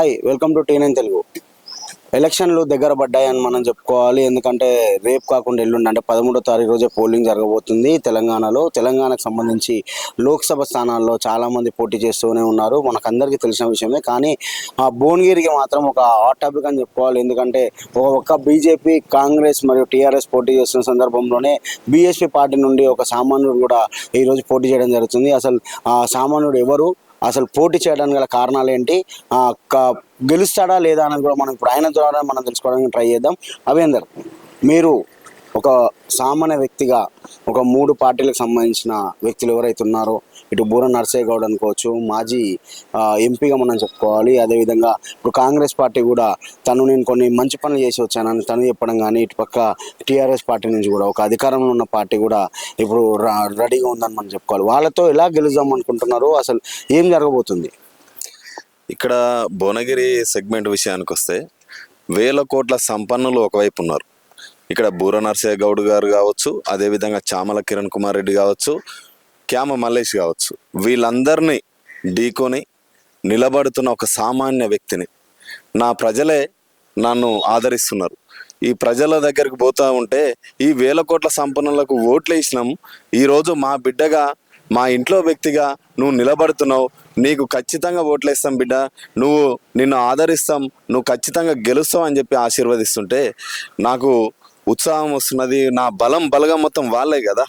Hi welcome to T Telugu. ఎలక్షన్లు దగ్గర పడ్డాయని మనం చెప్పుకోవాలి. ఎందుకంటే రేపు కాకుండా ఎల్లుండి అంటే పదమూడో తారీఖు రోజే పోలింగ్ జరగబోతుంది తెలంగాణలో. తెలంగాణకు సంబంధించి లోక్సభ స్థానాల్లో చాలామంది పోటీ చేస్తూనే ఉన్నారు. మనకందరికీ తెలిసిన విషయమే. కానీ ఆ భువనగిరికి మాత్రం ఒక హాట్ టాపిక్ అని చెప్పుకోవాలి. ఎందుకంటే ఒక ఒక్క బీజేపీ కాంగ్రెస్ మరియు టీఆర్ఎస్ పోటీ చేస్తున్న సందర్భంలోనే బీఎస్పీ పార్టీ నుండి ఒక సామాన్యుడు కూడా ఈరోజు పోటీ చేయడం జరుగుతుంది. అసలు ఆ సామాన్యుడు ఎవరు? అసలు పోటీ చేయడానికి గల కారణాలు ఏంటి? ఆ, గెలుస్తాడా లేదా అనేది కూడా మనం ఇప్పుడు ఆయన ద్వారా మనం తెలుసుకోవడానికి ట్రై చేద్దాం. అవేందర్ మీరు ఒక సామాన్య వ్యక్తిగా ఒక మూడు పార్టీలకు సంబంధించిన వ్యక్తులు ఎవరైతే ఉన్నారో ఇటు బూర నర్సయ్య గౌడ్ అనుకోవచ్చు మాజీ ఎంపీగా మనం చెప్పుకోవాలి. అదేవిధంగా ఇప్పుడు కాంగ్రెస్ పార్టీ కూడా తను నేను కొన్ని మంచి పనులు చేసి వచ్చానని తను చెప్పడం కానీ ఇటు పక్క టీఆర్ఎస్ పార్టీ నుంచి కూడా ఒక అధికారంలో ఉన్న పార్టీ కూడా ఇప్పుడు రెడీగా ఉందని మనం చెప్పుకోవాలి. వాళ్ళతో ఎలా గెలుద్దాం అనుకుంటున్నారు అసలు ఏం జరగబోతుంది? ఇక్కడ భువనగిరి సెగ్మెంట్ విషయానికి వస్తే వేల కోట్ల సంపన్నులు ఒకవైపు ఉన్నారు. ఇక్కడ బూర నర్సయ్య గౌడ్ గారు కావచ్చు అదేవిధంగా చామల కిరణ్ కుమార్ రెడ్డి కావచ్చు క్యామ మల్లేష్ కావచ్చు. వీళ్ళందరినీ ఢీకొని నిలబడుతున్న ఒక సామాన్య వ్యక్తిని నా ప్రజలే నన్ను ఆదరిస్తున్నారు. ఈ ప్రజల దగ్గరికి పోతూ ఉంటే ఈ వేల కోట్ల సంపన్నులకు ఓట్లు వేసినాం. ఈరోజు మా బిడ్డగా మా ఇంట్లో వ్యక్తిగా నువ్వు నిలబడుతున్నావు. నీకు ఖచ్చితంగా ఓట్లేస్తాం బిడ్డ. నువ్వు నిన్ను ఆదరిస్తాం. నువ్వు ఖచ్చితంగా గెలుస్తావు అని చెప్పి ఆశీర్వదిస్తుంటే నాకు ఉత్సాహం వస్తున్నది నా బలం బలగం మొత్తం వాళ్ళే కదా.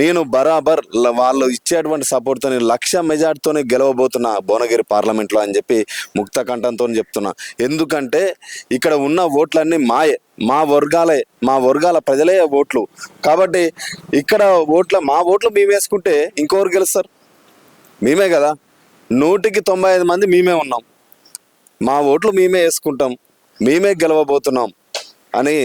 నేను బరాబర్ వాళ్ళు ఇచ్చేటువంటి సపోర్ట్తో లక్ష మెజార్టీతోనే గెలవబోతున్నా భువనగిరి పార్లమెంట్లో అని చెప్పి ముక్త కంఠంతో చెప్తున్నా. ఎందుకంటే ఇక్కడ ఉన్న ఓట్లన్నీ మాయే మా వర్గాలే మా వర్గాల ప్రజలే ఓట్లు. కాబట్టి ఇక్కడ ఓట్ల మా ఓట్లు మేము వేసుకుంటే ఇంకొకరు గెలుస్తారు? మేమే కదా. నూటికి తొంభై ఐదు మంది మేమే ఉన్నాం. మా ఓట్లు మేమే వేసుకుంటాం. మేమే గెలవబోతున్నాం అని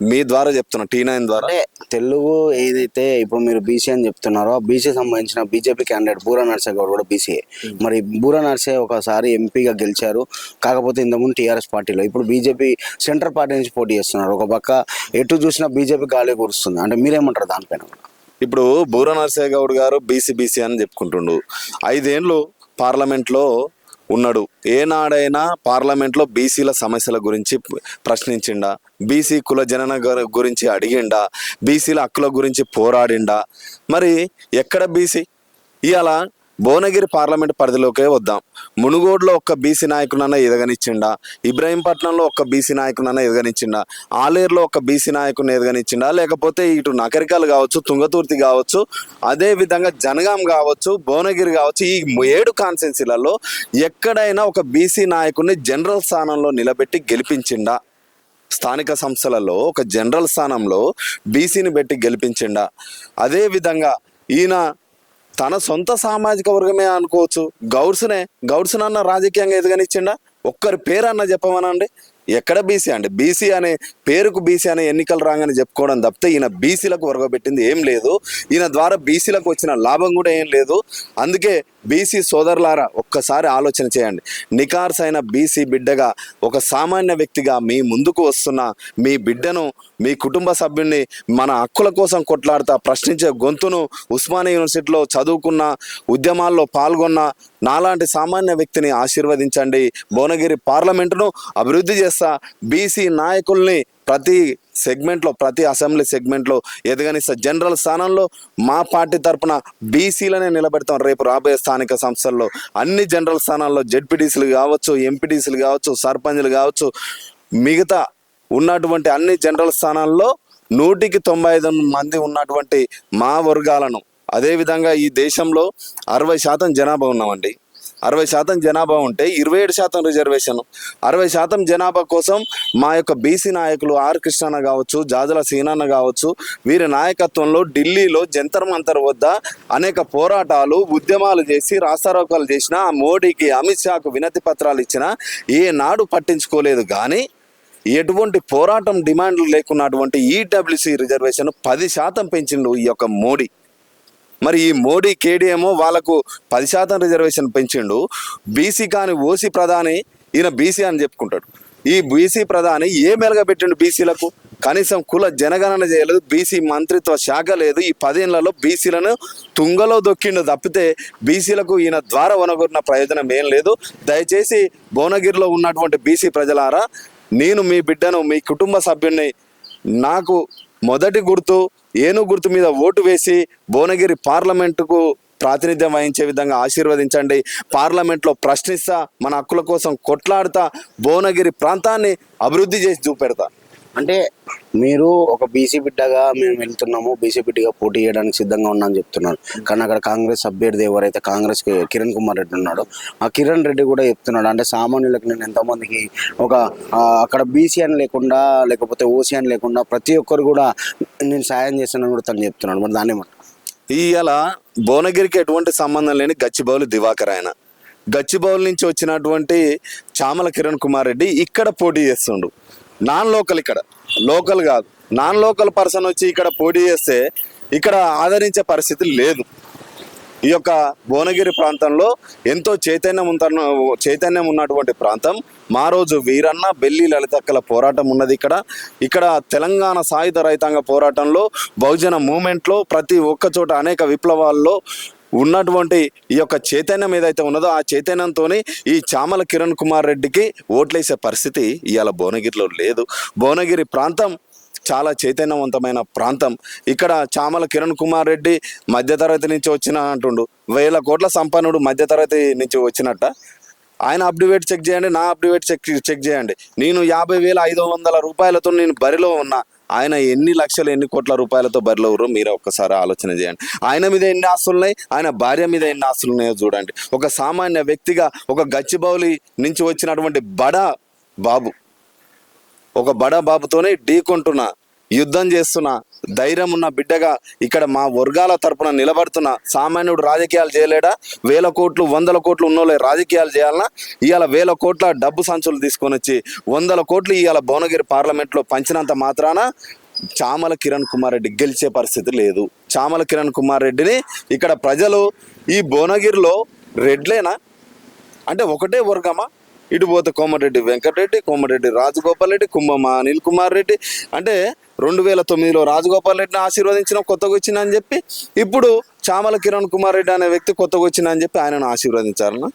మీ ద్వారా చెప్తున్నా టీ నైన్ ద్వారా. తెలుగు ఏదైతే ఇప్పుడు మీరు బీసీ అని చెప్తున్నారో బీసీ సంబంధించిన బీజేపీ క్యాండిడేట్ బూరా నర్సయ్య గౌడ్ కూడా బీసీఏ మరి బూరా నర్సయ్య ఒకసారి ఎంపీగా గెలిచారు. కాకపోతే ఇంతకుముందు టీఆర్ఎస్ పార్టీలో ఇప్పుడు బీజేపీ సెంటర్ పార్టీ నుంచి పోటీ చేస్తున్నారు. ఒక పక్క ఎటు చూసినా బీజేపీ గాలి కూరుస్తుంది. అంటే మీరేమంటారు దానిపైన? ఇప్పుడు బూర నరసయ్య గౌడ్ గారు బీసీ బీసీ అని చెప్పుకుంటుండు. ఐదేండ్లు పార్లమెంట్లో ఉన్నాడు. ఏనాడైనా పార్లమెంట్లో బీసీల సమస్యల గురించి ప్రశ్నించిండా? బీసీ కుల జనన గురించి అడిగిండా? బీసీల హక్కుల గురించి పోరాడిండా? మరి ఎక్కడ బీసీ? ఇవాళ భువనగిరి పార్లమెంట్ పరిధిలోకే వద్దాం. మునుగోడులో ఒక్క బీసీ నాయకునన్నా ఎదగనిచ్చిండా? ఇబ్రాహీంపట్నంలో ఒక్క బీసీ నాయకునన్నా ఎదగనిచ్చిండా? ఆలేరులో ఒక బీసీ నాయకుని ఎదగనిచ్చిండా? లేకపోతే ఇటు నకరికలు కావచ్చు తుంగతుర్తి కావచ్చు అదే విధంగా జనగాం కావచ్చు భువనగిరి కావచ్చు ఈ ఏడు కాన్స్టెన్సీలలో ఎక్కడైనా ఒక బీసీ నాయకుడిని జనరల్ స్థానంలో నిలబెట్టి గెలిపించిండా? స్థానిక సంస్థలలో ఒక జనరల్ స్థానంలో బీసీని పెట్టి గెలిపించిండా? అదే విధంగా ఈయన తన సొంత సామాజిక వర్గమే అనుకోవచ్చు. గౌడ్స్నే గౌడ్స్ని అన్న రాజకీయంగా ఎదగనిచ్చిండా? ఒక్కరి పేరు అన్న చెప్పమనండి ఎక్కడ బీసీ అండి? బీసీ అనే పేరుకు బీసీ అనే ఎన్నికలు రాగానే చెప్పుకోవడం తప్పితే ఈయన బీసీలకు ఒరగబెట్టింది ఏం లేదు. ఈయన ద్వారా బీసీలకు వచ్చిన లాభం కూడా ఏం లేదు. అందుకే బీసీ సోదరులారా ఒక్కసారి ఆలోచన చేయండి. నికార్స్ అయిన బీసీ బిడ్డగా ఒక సామాన్య వ్యక్తిగా మీ ముందుకు వస్తున్న మీ బిడ్డను మీ కుటుంబ సభ్యుడిని మన హక్కుల కోసం కొట్లాడుతా ప్రశ్నించే గొంతును ఉస్మానియా యూనివర్సిటీలో చదువుకున్న ఉద్యమాల్లో పాల్గొన్న నాలాంటి సామాన్య వ్యక్తిని ఆశీర్వదించండి. భువనగిరి పార్లమెంటును అభివృద్ధి చేస్తా బీసీ నాయకుల్ని ప్రతి సెగ్మెంట్లో ప్రతి అసెంబ్లీ సెగ్మెంట్లో ఎదగనిస్తా. జనరల్ స్థానంలో మా పార్టీ తరఫున బీసీలనే నిలబెడతాం రేపు రాబోయే స్థానిక సంస్థల్లో. అన్ని జనరల్ స్థానాల్లో జెడ్పీటీసీలు కావచ్చు ఎంపీటీసీలు కావచ్చు సర్పంచ్లు కావచ్చు మిగతా ఉన్నటువంటి అన్ని జనరల్ స్థానాల్లో నూటికి తొంభై ఐదు మంది ఉన్నటువంటి మా వర్గాలను. అదేవిధంగా ఈ దేశంలో అరవై శాతం జనాభా ఉన్నామండి. అరవై శాతం జనాభా ఉంటే ఇరవై ఏడు శాతం రిజర్వేషన్ అరవై శాతం జనాభా కోసం మా యొక్క బీసీ నాయకులు ఆర్ కృష్ణన్న కావచ్చు జాజల సీనన్న కావచ్చు వీరి నాయకత్వంలో ఢిల్లీలో జంతర్ మంతర్ వద్ద అనేక పోరాటాలు ఉద్యమాలు చేసి రాస్తారోకాలు చేసిన మోడీకి అమిత్ షాకు వినతి పత్రాలు ఇచ్చిన ఏనాడు పట్టించుకోలేదు. కానీ ఎటువంటి పోరాటం డిమాండ్లు లేకున్నటువంటి ఈడబ్ల్యూసీ రిజర్వేషన్ పది శాతం పెంచిండు ఈ యొక్క మోడీ. మరి ఈ మోడీ కేడీఎంఓ వాళ్ళకు పది శాతం రిజర్వేషన్ పెంచిండు. బీసీ కాని ఓసీ ప్రధాని ఈయన బీసీ అని చెప్పుకుంటాడు. ఈ బీసీ ప్రధాని ఏ మెలగ పెట్టిండు బీసీలకు? కనీసం కుల జనగణన చేయలేదు బీసీ మంత్రిత్వ శాఖ లేదు. ఈ పదేళ్ళలో బీసీలను తుంగలో దొక్కిండు తప్పితే బీసీలకు ఈయన ద్వారా వనగొరిన ప్రయోజనం ఏం లేదు. దయచేసి భువనగిరిలో ఉన్నటువంటి బీసీ ప్రజలారా నేను మీ బిడ్డను మీ కుటుంబ సభ్యుని నాకు మొదటి గుర్తు ఏను గుర్తు మీద ఓటు వేసి భువనగిరి పార్లమెంటుకు ప్రాతినిధ్యం వహించే విధంగా ఆశీర్వదించండి. పార్లమెంట్లో ప్రశ్నిస్తా మన హక్కుల కోసం కొట్లాడుతా భువనగిరి ప్రాంతాన్ని అభివృద్ధి చేసి చూపెడతా. అంటే మీరు ఒక బీసీ బిడ్డగా మేము వెళ్తున్నాము బీసీ బిడ్డగా పోటీ చేయడానికి సిద్ధంగా ఉన్నా అని చెప్తున్నారు. కానీ అక్కడ కాంగ్రెస్ అభ్యర్థి ఎవరైతే కాంగ్రెస్ కిరణ్ కుమార్ రెడ్డి ఉన్నాడో ఆ కిరణ్ రెడ్డి కూడా చెప్తున్నాడు. అంటే సామాన్యులకు నేను ఎంతోమందికి ఒక అక్కడ బీసీ అని లేకుండా లేకపోతే ఓసీ అని లేకుండా ప్రతి ఒక్కరు కూడా నేను సాయం చేస్తానని కూడా తను చెప్తున్నాడు. మరి దాన్ని ఇవాళ భువనగిరికి ఎటువంటి సంబంధం లేని గచ్చిబౌలి దివాకర్ ఆయన. గచ్చిబౌలి నుంచి వచ్చినటువంటి చామల కిరణ్ కుమార్ రెడ్డి ఇక్కడ పోటీ చేస్తుండు. నాన్ లోకల్ ఇక్కడ. లోకల్ కాదు. నాన్ లోకల్ పర్సన్ వచ్చి ఇక్కడ పోటీ చేస్తే ఇక్కడ ఆదరించే పరిస్థితి లేదు. ఈ యొక్క భువనగిరి ప్రాంతంలో ఎంతో చైతన్యం ఉంటున్న చైతన్యం ఉన్నటువంటి ప్రాంతం. మా రోజు వీరన్న బెల్లి లలితక్కల పోరాటం ఉన్నది ఇక్కడ. ఇక్కడ తెలంగాణ సాయుధ రైతాంగ పోరాటంలో బహుజన మూమెంట్లో ప్రతి ఒక్క చోట అనేక విప్లవాల్లో ఉన్నటువంటి ఈ యొక్క చైతన్యం ఏదైతే ఉన్నదో ఆ చైతన్యంతోనే ఈ చామల కిరణ్ కుమార్ రెడ్డికి ఓట్లేసే పరిస్థితి ఇవాళ భువనగిరిలో లేదు. భువనగిరి ప్రాంతం చాలా చైతన్యవంతమైన ప్రాంతం. ఇక్కడ చామల కిరణ్ కుమార్ రెడ్డి మధ్యతరగతి నుంచి వచ్చిన అంటుండు. వేల కోట్ల సంపన్నుడు మధ్యతరగతి నుంచి వచ్చినట్ట. ఆయన అప్డేట్ చెక్ చేయండి నా అప్డేట్ చెక్ చెక్ చేయండి. నేను యాభై వేల ఐదు వందల రూపాయలతో నేను బరిలో ఉన్నా. ఆయన ఎన్ని లక్షలు ఎన్ని కోట్ల రూపాయలతో బరిలో ఉర్రో మీరే ఒక్కసారి ఆలోచన చేయండి. ఆయన మీద ఎన్ని ఆస్తులు ఉన్నాయి ఆయన భార్య మీద ఎన్ని ఆస్తులు ఉన్నాయో చూడండి. ఒక సామాన్య వ్యక్తిగా ఒక గచ్చిబౌలి నుంచి వచ్చినటువంటి బడా బాబు ఒక బడా బాబుతోనే ఢీకొంటున్నా యుద్ధం చేస్తున్నా ధైర్యం ఉన్న బిడ్డగా ఇక్కడ మా వర్గాల తరపున నిలబడుతున్న సామాన్యుడు రాజకీయాలు చేయలేడా? వేల కోట్లు వందల కోట్లు ఉన్నోళ్ళే రాజకీయాలు చేయాలన్నా ఇవాళ వేల కోట్ల డబ్బు సంచులు తీసుకొని వచ్చి వందల కోట్లు ఇవాళ భువనగిరి పార్లమెంట్లో పంచినంత మాత్రాన చామల కిరణ్ కుమార్ రెడ్డి గెలిచే పరిస్థితి లేదు. చామల కిరణ్ కుమార్ రెడ్డిని ఇక్కడ ప్రజలు ఈ భువనగిరిలో రెడ్లేనా? అంటే ఒకటే వర్గమా? ఇటు పోతే కోమటిరెడ్డి వెంకటరెడ్డి కోమటిరెడ్డి రాజగోపాల్ రెడ్డి కుంభమ అనిల్ కుమార్ రెడ్డి. అంటే రెండు వేల తొమ్మిదిలో రాజగోపాల్ రెడ్డిని ఆశీర్వదించిన కొత్తగా వచ్చిన అని చెప్పి. ఇప్పుడు చామల కిరణ్ కుమార్ రెడ్డి అనే వ్యక్తి కొత్తగా వచ్చిన అని చెప్పి ఆయనను ఆశీర్వదించారన్న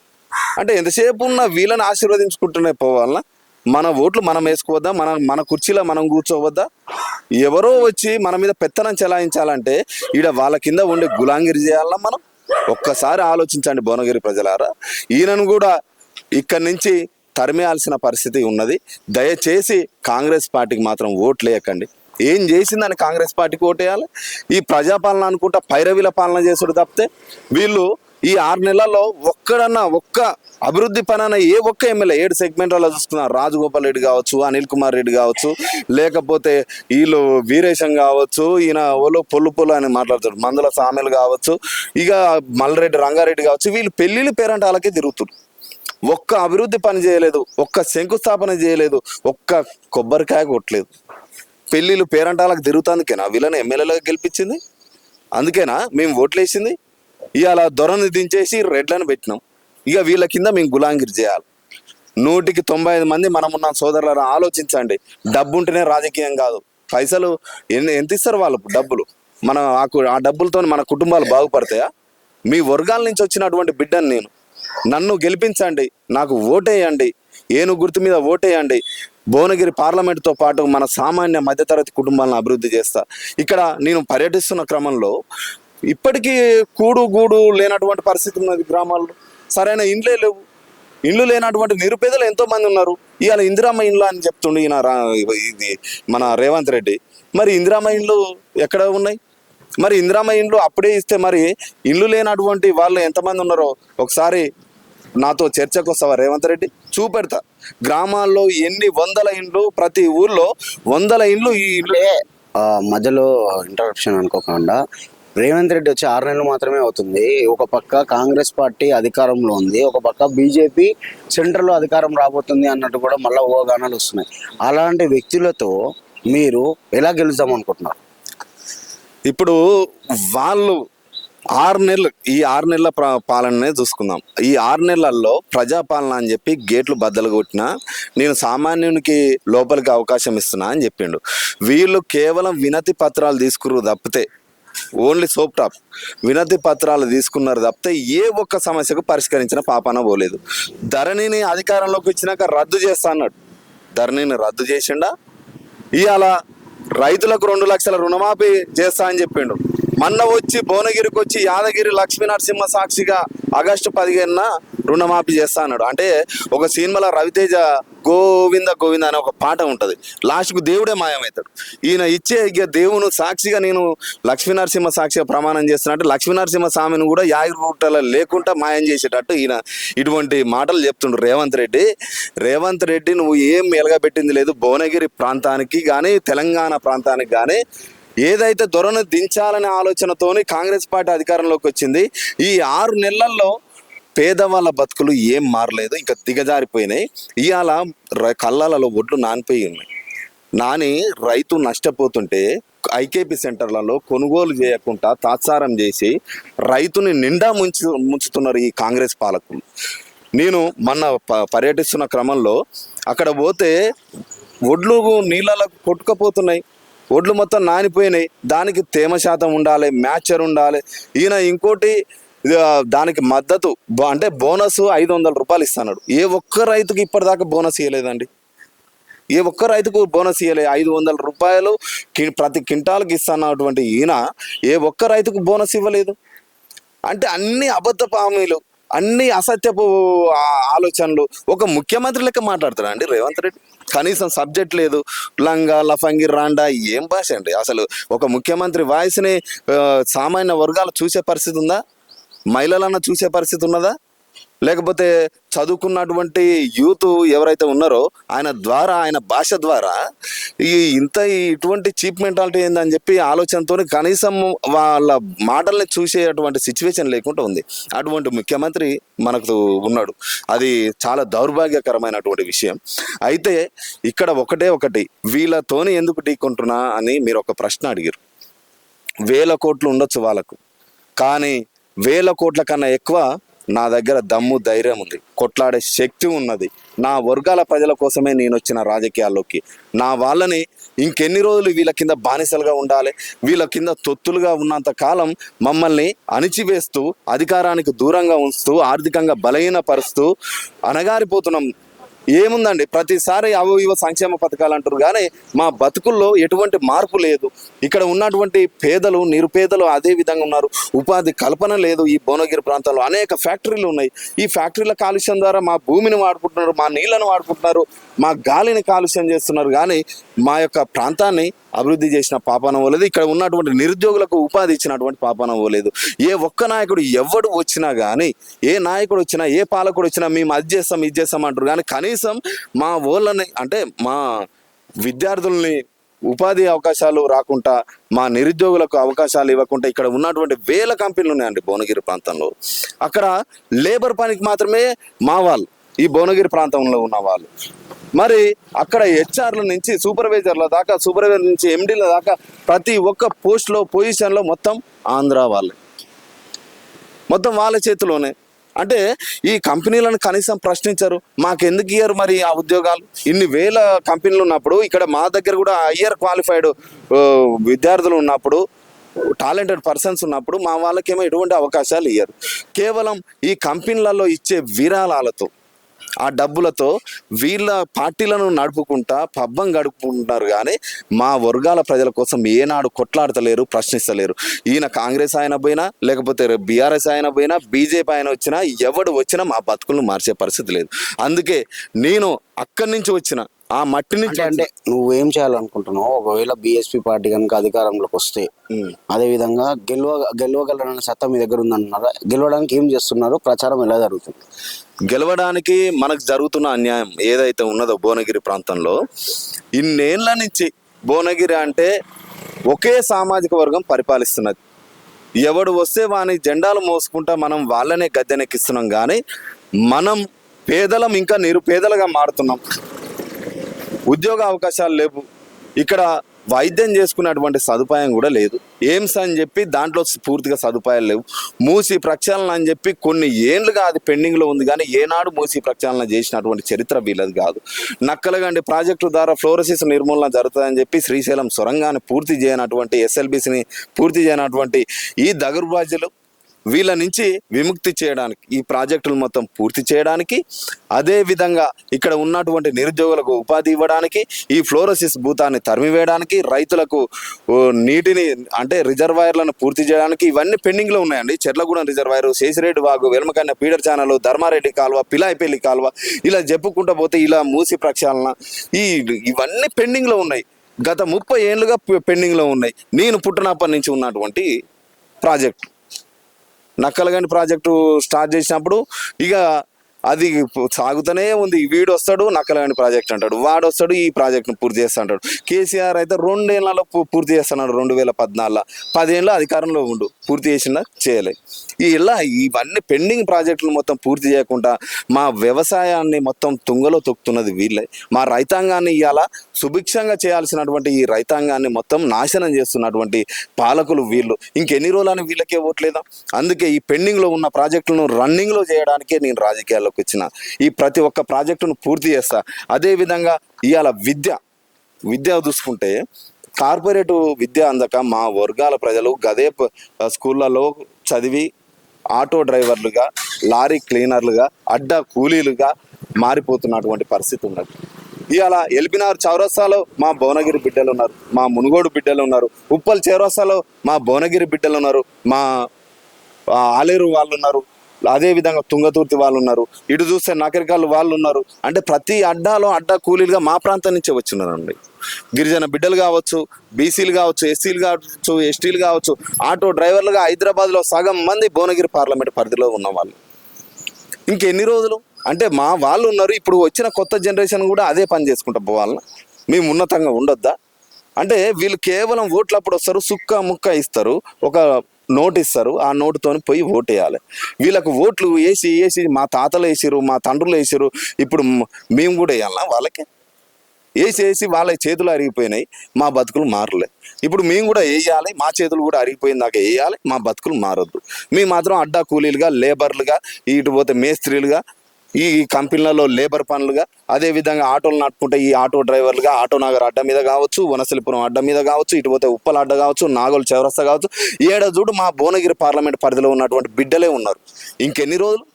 అంటే ఎంతసేపు ఉన్న వీళ్ళని ఆశీర్వదించుకుంటూనే పోవాలన్నా. మన ఓట్లు మనం వేసుకోవద్దా? మన మన కుర్చీలో మనం కూర్చోవద్దా? ఎవరో వచ్చి మన మీద పెత్తనం చెలాయించాలంటే ఈడ వాళ్ళ కింద ఉండే గులాంగిరి చేయాలన్నా మనం. ఒక్కసారి ఆలోచించండి భువనగిరి ప్రజలారా. ఈయనను కూడా ఇక్కడి నుంచి తరిమేయాల్సిన పరిస్థితి ఉన్నది. దయచేసి కాంగ్రెస్ పార్టీకి మాత్రం ఓట్లు వేయకండి. ఏం చేసిందని కాంగ్రెస్ పార్టీకి ఓటేయాలి ఈ ప్రజాపాలన అనుకుంటా పైరవీల పాలన చేసుడు తప్పితే వీళ్ళు ఈ ఆరు నెలల్లో ఒక్కడన్నా ఒక్క అభివృద్ధి పని ఏ ఒక్క ఎమ్మెల్యే ఏడు సెగ్మెంట్లలో చూసుకున్నారు రాజగోపాల్ రెడ్డి కావచ్చు అనిల్ కుమార్ రెడ్డి కావచ్చు లేకపోతే వీళ్ళు వీరేశం కావచ్చు ఈయన ఓలో పొల్లు పొల్లు అని మాట్లాడుతారు. మందుల సామెలు కావచ్చు ఇక మల్లరెడ్డి రంగారెడ్డి కావచ్చు వీళ్ళు పెళ్ళిళ్ళు పేరంటాలకే తిరుగుతున్నారు ఒక్క అభివృద్ధి పని చేయలేదు ఒక్క శంకుస్థాపన చేయలేదు ఒక్క కొబ్బరికాయ కొట్టలేదు. పెళ్ళిళ్ళు పేరంటాలకు తిరుగుతాందుకేనా వీళ్ళని ఎమ్మెల్యేలుగా గెలిపించింది? అందుకేనా మేము ఓట్లేసింది? ఇవాళ దొరని దించేసి రెడ్లను పెట్టినాం. ఇక వీళ్ళ కింద మేము గులాంగిరి చేయాలి. నూటికి తొంభై ఐదు మంది మనం ఉన్న సోదరులను ఆలోచించండి. డబ్బు ఉంటేనే రాజకీయం కాదు. పైసలు ఎన్ని ఎంత ఇస్తారు వాళ్ళు డబ్బులు? మన ఆ డబ్బులతో మన కుటుంబాలు బాగుపడతాయా? మీ వర్గాల నుంచి వచ్చినటువంటి బిడ్డను నేను నన్ను గెలిపించండి నాకు ఓటేయండి ఏను గుర్తు మీద ఓటేయండి. భువనగిరి పార్లమెంటుతో పాటు మన సామాన్య మధ్యతరగతి కుటుంబాలను అభివృద్ధి చేస్తా. ఇక్కడ నేను పర్యటిస్తున్న క్రమంలో ఇప్పటికీ కూడు గూడు లేనటువంటి పరిస్థితి ఉన్నది గ్రామాల్లో. సరైన ఇండ్లే లేవు. ఇండ్లు లేనటువంటి నిరుపేదలు ఎంతో మంది ఉన్నారు. ఇవాళ ఇందిరామ ఇండ్లు అని చెప్తుండే ఈయన రా- ఇది మన రేవంత్ రెడ్డి. మరి ఇందిరామ ఇండ్లు ఎక్కడ ఉన్నాయి? మరి ఇందిరామ ఇండ్లు అప్పుడే ఇస్తే మరి ఇల్లు లేనటువంటి వాళ్ళు ఎంతమంది ఉన్నారో ఒకసారి నాతో చర్చకు వస్తావా రేవంత్ రెడ్డి? చూపెడతా. గ్రామాల్లో ఎన్ని వందల ఇండ్లు ప్రతి ఊర్లో వందల ఇండ్లు ఈ ఇల్లు. మధ్యలో ఇంటరప్షన్ అనుకోకుండా రేవంత్ రెడ్డి వచ్చి ఆరు నెలలు మాత్రమే అవుతుంది. ఒక పక్క కాంగ్రెస్ పార్టీ అధికారంలో ఉంది ఒక పక్క బీజేపీ సెంటర్లో అధికారం రాబోతుంది అన్నట్టు కూడా మళ్ళీ ఊహాగానాలు వస్తున్నాయి. అలాంటి వ్యక్తులతో మీరు ఎలా గెలుద్దాం అనుకుంటున్నారు? ఇప్పుడు వాళ్ళు ఆరు నెలలు ఈ ఆరు నెలల పాలననే చూసుకుందాం. ఈ ఆరు నెలల్లో ప్రజాపాలన అని చెప్పి గేట్లు బద్దలు కొట్టినా నేను సామాన్యునికి లోపలికి అవకాశం ఇస్తున్నా అని చెప్పిండు. వీళ్ళు కేవలం వినతి పత్రాలు తీసుకురు తప్పితే ఓన్లీ సోప్ టాప్ వినతి పత్రాలు తీసుకున్నారు తప్పితే ఏ ఒక్క సమస్యకు పరిష్కరించిన పాపాన పోలేదు. ధరణిని అధికారంలోకి వచ్చినాక రద్దు చేస్తా అన్నాడు. ధరణిని రద్దు చేసిండా? ఇవాళ రైతులకు రెండు లక్షల రుణమాఫీ చేస్తా అని చెప్పిండు. మొన్న వచ్చి భువనగిరికి వచ్చి యాదగిరి లక్ష్మీ నరసింహ సాక్షిగా ఆగస్టు పదిహేనున రుణమాఫీ చేస్తా అన్నాడు. అంటే ఒక సినిమాలో రవితేజ గోవింద గోవింద అనే ఒక పాట ఉంటుంది. లాస్ట్కు దేవుడే మాయమవుతాడు ఈయన ఇచ్చే ఇక దేవుని సాక్షిగా నేను లక్ష్మీ నరసింహ సాక్షిగా ప్రమాణం చేస్తున్నట్టు లక్ష్మీ నరసింహ స్వామిని కూడా యాగి రూటల లేకుండా మాయం చేసేటట్టు ఈయన ఇటువంటి మాటలు చెప్తుండ్రు రేవంత్ రెడ్డి. రేవంత్ రెడ్డి నువ్వు ఏం ఎలగబెట్టింది లేదు భువనగిరి ప్రాంతానికి కానీ తెలంగాణ ప్రాంతానికి కానీ ఏదైతే దొరను దించాలనే ఆలోచనతోని కాంగ్రెస్ పార్టీ అధికారంలోకి వచ్చింది ఈ ఆరు నెలల్లో పేదవాళ్ళ బతుకులు ఏం మారలేదు ఇంకా దిగజారిపోయినాయి. ఇవాళ కళ్ళలలో ఒడ్లు నానిపోయి ఉన్నాయి. నాని రైతు నష్టపోతుంటే ఐకేపీ సెంటర్లలో కొనుగోలు చేయకుండా తాత్సారం చేసి రైతుని నిండా ముంచు ముంచుతున్నారు ఈ కాంగ్రెస్ పాలకులు. నేను మొన్న ప- పర్యటిస్తున్న క్రమంలో అక్కడ పోతే ఒడ్లు నీళ్ళలో కొట్టుకపోతున్నాయి. ఒడ్లు మొత్తం నానిపోయినాయి. దానికి తేమ శాతం ఉండాలి మ్యాచర్ ఉండాలి. ఈయన ఇంకోటి దానికి మద్దతు అంటే బోనస్ ఐదు వందల రూపాయలు ఇస్తున్నాడు. ఏ ఒక్క రైతుకి ఇప్పటిదాకా బోనస్ ఇవ్వలేదండి ఏ ఒక్క రైతుకు బోనస్ ఇవ్వలేదు ఐదు వందల రూపాయలు ప్రతి క్వింటాల్కి ఇస్తున్నటువంటి ఈయన ఏ ఒక్క రైతుకు బోనస్ ఇవ్వలేదు. అంటే అన్ని అబద్ధపు హామీలు అన్ని అసత్యపు ఆలోచనలు ఒక ముఖ్యమంత్రి లెక్క మాట్లాడతాడు అండి రేవంత్ రెడ్డి? కనీసం సబ్జెక్ట్ లేదు. లంగా లఫంగి రాండా ఏం భాష అండి? అసలు ఒక ముఖ్యమంత్రి వాయిస్ని సామాన్య వర్గాలు చూసే పరిస్థితి ఉందా? మహిళలన్న చూసే పరిస్థితి ఉన్నదా? లేకపోతే చదువుకున్నటువంటి యూత్ ఎవరైతే ఉన్నారో ఆయన ద్వారా ఆయన భాష ద్వారా ఈ ఇంత ఇటువంటి చీప్ మెంటాలిటీ ఏందని చెప్పి ఆలోచనతో కనీసం వాళ్ళ మాటల్ని చూసేటువంటి సిచ్యువేషన్ లేకుండా ఉంది. అటువంటి ముఖ్యమంత్రి మనకు ఉన్నాడు. అది చాలా దౌర్భాగ్యకరమైనటువంటి విషయం. అయితే ఇక్కడ ఒకటే ఒకటి వీళ్ళతోని ఎందుకు ఢీకుంటున్నా అని మీరు ఒక ప్రశ్న అడిగారు. వేల కోట్లు ఉండొచ్చు వాళ్ళకు. కానీ వేల కోట్ల కన్నా ఎక్కువ నా దగ్గర దమ్ము ధైర్యం ఉంది. కొట్లాడే శక్తి ఉన్నది. నా వర్గాల ప్రజల కోసమే నేను వచ్చిన రాజకీయాల్లోకి. నా వాళ్ళని ఇంకెన్ని రోజులు వీళ్ళ కింద బానిసలుగా ఉండాలి? వీళ్ళ కింద తొత్తులుగా ఉన్నంత కాలం మమ్మల్ని అణిచివేస్తూ అధికారానికి దూరంగా ఉంచుతూ ఆర్థికంగా బలహీనపరుస్తూ అనగారిపోతున్నాం ఏముందండి? ప్రతిసారి అవయవ సంక్షేమ పథకాలు అంటారు కానీ మా బతుకుల్లో ఎటువంటి మార్పు లేదు. ఇక్కడ ఉన్నటువంటి పేదలు నిరుపేదలు అదే విధంగా ఉన్నారు. ఉపాధి కల్పన లేదు ఈ భువనగిరి ప్రాంతాల్లో అనేక ఫ్యాక్టరీలు ఉన్నాయి. ఈ ఫ్యాక్టరీల కాలుష్యం ద్వారా మా భూమిని వాడుకుంటున్నారు మా నీళ్ళను వాడుకుంటున్నారు మా గాలిని కాలుష్యం చేస్తున్నారు. కానీ మా యొక్క ప్రాంతాన్ని అభివృద్ధి చేసిన పాపాన పోలేదు. ఇక్కడ ఉన్నటువంటి నిరుద్యోగులకు ఉపాధి ఇచ్చినటువంటి పాపాన పోలేదు. ఏ ఒక్క నాయకుడు ఎవడు వచ్చినా కానీ ఏ నాయకుడు వచ్చినా ఏ పాలకుడు వచ్చినా మేము అది చేస్తాం ఇది చేస్తాం అంటారు. కానీ కనీసం మా ఊళ్ళని అంటే మా విద్యార్థుల్ని ఉపాధి అవకాశాలు రాకుండా మా నిరుద్యోగులకు అవకాశాలు ఇవ్వకుండా ఇక్కడ ఉన్నటువంటి వేల కంపెనీలు ఉన్నాయండి భువనగిరి ప్రాంతంలో. అక్కడ లేబర్ పనికి మాత్రమే మా వాళ్ళు ఈ భువనగిరి ప్రాంతంలో ఉన్న వాళ్ళు. మరి అక్కడ హెచ్ఆర్ల నుంచి సూపర్వైజర్ల దాకా సూపర్వైజర్ నుంచి ఎండీల దాకా ప్రతి ఒక్క పోస్ట్లో పొజిషన్లో మొత్తం ఆంధ్ర వాళ్ళే. మొత్తం వాళ్ళ చేతిలోనే. అంటే ఈ కంపెనీలను కనీసం ప్రశ్నించరు. మాకెందుకు ఇయ్యరు మరి ఆ ఉద్యోగాలు? ఇన్ని వేల కంపెనీలు ఉన్నప్పుడు ఇక్కడ మా దగ్గర కూడా హయ్యర్ క్వాలిఫైడ్ విద్యార్థులు ఉన్నప్పుడు టాలెంటెడ్ పర్సన్స్ ఉన్నప్పుడు మా వాళ్ళకేమో ఎటువంటి అవకాశాలు ఇయ్యరు. కేవలం ఈ కంపెనీలలో ఇచ్చే విరాళాలతో ఆ డబ్బులతో వీళ్ళ పార్టీలను నడుపుకుంటా పబ్బం గడుపుకుంటున్నారు కానీ మా వర్గాల ప్రజల కోసం ఏనాడు కొట్లాడతలేరు ప్రశ్నిస్తలేరు. ఈయన కాంగ్రెస్ ఆయన పోయినా లేకపోతే బీఆర్ఎస్ ఆయన పోయినా బీజేపీ ఆయన వచ్చినా ఎవడు వచ్చినా మా బతుకులను మార్చే పరిస్థితి లేదు. అందుకే నేను అక్కడి నుంచి వచ్చిన ఆ మట్టి నుంచి అంటే నువ్వేం చేయాలనుకుంటున్నావు ఒకవేళ బీఎస్పీ పార్టీ కనుక అధికారంలోకి వస్తే. అదే విధంగా గెలవ గెలవగలరన్న సత్తా మీ దగ్గర ఉందన్నారా? గెలవడానికి ఏం చేస్తున్నారు? ప్రచారం ఎలా జరుగుతుంది? గెలవడానికి మనకు జరుగుతున్న అన్యాయం ఏదైతే ఉన్నదో భువనగిరి ప్రాంతంలో ఇన్నేళ్ళ నుంచి భువనగిరి అంటే ఒకే సామాజిక వర్గం పరిపాలిస్తున్నది. ఎవడు వస్తే వాని జెండాలు మోసుకుంటా మనం వాళ్ళనే గద్దెనెక్కిస్తున్నాం కానీ మనం పేదలం ఇంకా నిరుపేదలుగా మారుతున్నాం. ఉద్యోగ అవకాశాలు లేవు. ఇక్కడ వైద్యం చేసుకునేటువంటి సదుపాయం కూడా లేదు. ఎయిమ్స్ అని చెప్పి దాంట్లో పూర్తిగా సదుపాయాలు లేవు. మూసి ప్రక్షాళన అని చెప్పి కొన్ని ఏళ్ళుగా అది పెండింగ్లో ఉంది కానీ ఏనాడు మూసి ప్రక్షాళన చేసినటువంటి చరిత్ర వీళ్ళది కాదు. నక్కలగండి ప్రాజెక్టు ద్వారా ఫ్లోరసిస్ నిర్మూలన జరుగుతుందని చెప్పి శ్రీశైలం సొరంగాన్ని పూర్తి చేయనటువంటి ఎస్ఎల్బిసిని పూర్తి చేయనటువంటి ఈ దగురుబాజులు వీళ్ళ నుంచి విముక్తి చేయడానికి ఈ ప్రాజెక్టులు మొత్తం పూర్తి చేయడానికి అదే విధంగా ఇక్కడ ఉన్నటువంటి నిరుద్యోగులకు ఉపాధి ఇవ్వడానికి ఈ ఫ్లోరోసిస్ భూతాన్ని తరిమివేయడానికి రైతులకు నీటిని అంటే రిజర్వాయర్లను పూర్తి చేయడానికి ఇవన్నీ పెండింగ్లో ఉన్నాయండి. చెర్లగూడెం రిజర్వాయర్ శేషిరెడ్డి వాగు వెలమకన్న పీడర్ ఛానల్ ధర్మారెడ్డి కాలువ పిలాయిపల్లి కాలువ ఇలా చెప్పుకుంటూ పోతే ఇలా మూసి ప్రక్షాళన ఈ ఇవన్నీ పెండింగ్లో ఉన్నాయి. గత ముప్పై ఏళ్ళుగా పె- పెండింగ్లో ఉన్నాయి. నేను పుట్టినప్పటి నుంచి ఉన్నటువంటి ప్రాజెక్ట్. నక్కలగండి ప్రాజెక్టు స్టార్ట్ చేసినప్పుడు ఇక అది సాగుతూనే ఉంది. వీడు వస్తాడు నక్కలగండి ప్రాజెక్ట్ అంటాడు. వాడు వస్తాడు ఈ ప్రాజెక్ట్ను పూర్తి చేస్తా అంటాడు కేసీఆర్ అయితే రెండేళ్ళలో పూ- పూర్తి చేస్తున్నాడు రెండు వేల పద్నాలుగులో. పదేళ్ళు అధికారంలో ఉండు. పూర్తి చేసిన చేయలే. ఇలా ఇవన్నీ పెండింగ్ ప్రాజెక్టులు మొత్తం పూర్తి చేయకుండా మా వ్యవసాయాన్ని మొత్తం తుంగలో తొక్కుతున్నది వీళ్ళే. మా రైతాంగాన్ని ఇవాళ సుభిక్షంగా చేయాల్సినటువంటి ఈ రైతాంగాన్ని మొత్తం నాశనం చేస్తున్నటువంటి పాలకులు వీళ్ళు. ఇంకెన్ని రోజులని వీళ్ళకే ఓట్లేదా? అందుకే ఈ పెండింగ్లో ఉన్న ప్రాజెక్టులను రన్నింగ్లో చేయడానికే నేను రాజకీయాల్లో రాజకీయాల్లోకి ఇచ్చిన ఈ ప్రతి ఒక్క ప్రాజెక్టును పూర్తి చేస్తా. అదేవిధంగా ఇవాళ విద్య విద్య చూసుకుంటే కార్పొరేట్ విద్య అందక మా వర్గాల ప్రజలు గదే స్కూళ్ళలో చదివి ఆటో డ్రైవర్లుగా లారీ క్లీనర్లుగా అడ్డ కూలీలుగా మారిపోతున్నటువంటి పరిస్థితి ఉన్నది. ఇవాళ ఎల్బినార్ చౌరస్తాలో మా భువనగిరి బిడ్డలు ఉన్నారు మా మునుగోడు బిడ్డలు ఉన్నారు ఉప్పల్ చౌరస్తాలో మా భువనగిరి బిడ్డలు ఉన్నారు మా ఆలేరు వాళ్ళు ఉన్నారు అదే విధంగా తుంగతుర్తి వాళ్ళు ఉన్నారు. ఇటు చూస్తే నకరికాలు వాళ్ళు ఉన్నారు. అంటే ప్రతి అడ్డాలో అడ్డా కూలీలుగా మా ప్రాంతం నుంచే వచ్చినారండి. గిరిజన బిడ్డలు కావచ్చు బీసీలు కావచ్చు ఎస్సీలు కావచ్చు ఎస్టీలు కావచ్చు ఆటో డ్రైవర్లుగా హైదరాబాద్లో సగం మంది భువనగిరి పార్లమెంట్ పరిధిలో ఉన్న వాళ్ళు ఇంకెన్ని రోజులు? అంటే మా వాళ్ళు ఉన్నారు. ఇప్పుడు వచ్చిన కొత్త జనరేషన్ కూడా అదే పని చేసుకుంటా పోవాలన? మేము ఉన్నతంగా ఉండొద్దా? అంటే వీళ్ళు కేవలం ఓట్లప్పుడు వస్తారు సుక్క ముక్క ఇస్తారు. ఒక నోట్ ఇస్తారు ఆ నోటుతో పోయి ఓటు వేయాలి వీళ్ళకు ఓట్లు వేసి వేసి మా తాతలు వేసిరు మా తండ్రులు వేసిరు ఇప్పుడు మేము కూడా వేయాలా వాళ్ళకి? వేసి వేసి వాళ్ళ చేతులు అరిగిపోయినాయి. మా బతుకులు మారలే. ఇప్పుడు మేము కూడా వేయాలి. మా చేతులు కూడా అరిగిపోయిన దాకా వేయాలి. మా బతుకులు మారద్దు. మేము మాత్రం అడ్డా కూలీలుగా లేబర్లుగా ఇటు పోతే మేస్త్రీలుగా ఈ కంపెనీలలో లేబర్ పనులుగా అదే విధంగా ఆటోలు నడుపుకుంటే ఈ ఆటో డ్రైవర్లుగా ఆటో నగర్ అడ్డ మీద కావచ్చు వనసలిపురం అడ్డ మీద కావచ్చు ఇటు పోతే ఉప్పల అడ్డ కావచ్చు నాగోలు చౌరస్తా కావచ్చు ఏడ చూడు మా భువనగిరి పార్లమెంట్ పరిధిలో ఉన్నటువంటి బిడ్డలే ఉన్నారు. ఇంకెన్ని రోజులు?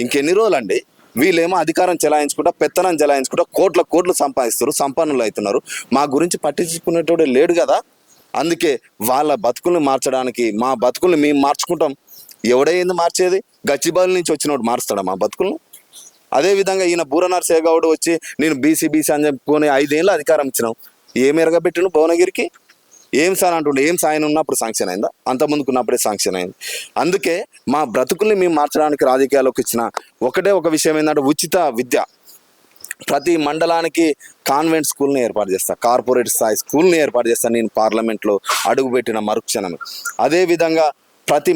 ఇంకెన్ని రోజులు అండి వీళ్ళేమో అధికారం చెలాయించుకుంటా పెత్తనం చెలాయించుకుంటా కోట్ల కోట్లు సంపాదిస్తారు సంపన్నులు అవుతున్నారు. మా గురించి పట్టించుకునేటోడే లేడు కదా. అందుకే వాళ్ళ బతుకుల్ని మార్చడానికి మా బతుకుల్ని మేము మార్చుకుంటాం. ఎవడైంది మార్చేది? గచ్చిబాలి నుంచి వచ్చినోడు మారుస్తాడా మా బతుకులను? అదే విధంగా ఈయన బూర గౌడ్ వచ్చి నేను బీసీ బీసీ అని చెప్పుకొని ఐదేళ్ళు అధికారం ఇచ్చినావు ఏం ఎరగబెట్టిను భువనగిరికి? ఏం సార్ అంటుండే ఏం సాయం ఉన్నప్పుడు శాంక్షన్ అయిందా? అంత ముందుకు ఉన్నప్పుడే శాంక్షన్ అయింది. అందుకే మా బ్రతుకుల్ని మేము మార్చడానికి రాజకీయాల్లోకి ఇచ్చిన ఒకటే ఒక విషయం ఏంటంటే ఉచిత విద్య. ప్రతి మండలానికి కాన్వెంట్ స్కూల్ని ఏర్పాటు చేస్తా కార్పొరేట్ స్థాయి స్కూల్ని ఏర్పాటు చేస్తా నేను పార్లమెంట్లో అడుగుపెట్టిన మరుక్షణమే. అదేవిధంగా ప్రతి